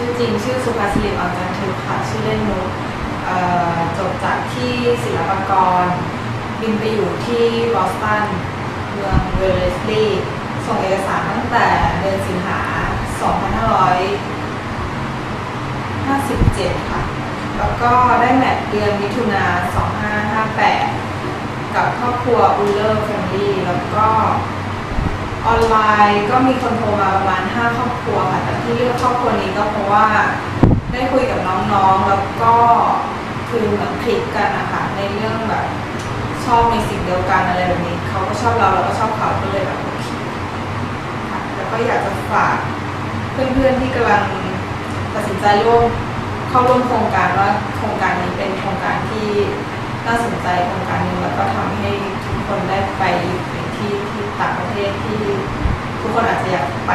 ชื่อจริงชื่อสุภาสิริออนจันทึกค่ะ ชื่อเล่นนุกจบจากที่ศิลปากร บินไปอยู่ที่บอสตันเมืองเวเลสลีย์ส่งเอกสารตั้งแต่เดือนสิงหา 2557 ค่ะ แล้วก็ได้แมทเดือนมิถุนา 2558 กับครอบครัวอุลเลอร์แฟมิลี่แล้วก็ออนไลน์ก็มีคนโทรมาประมาณ5ครอ ว่าได้คุยกับน้องๆ แล้วก็คือเหมือนคลิกกันนะคะในเรื่องแบบชอบในสิ่งเดียวกันอะไรแบบนี้เขาก็ชอบเราเราก็ชอบเขาก็เลยแบบโอเคค่ะแล้วก็อยากจะฝากเพื่อนๆที่กำลังตัดสินใจร่วมเข้าร่วมโครงการว่าโครงการนี้เป็นโครงการที่น่าสนใจโครงการหนึงแล้วก็ทำให้ทุกคนได้ไปที่ที่ต่างประเทศที่ทุกคนอาจจะอยากไป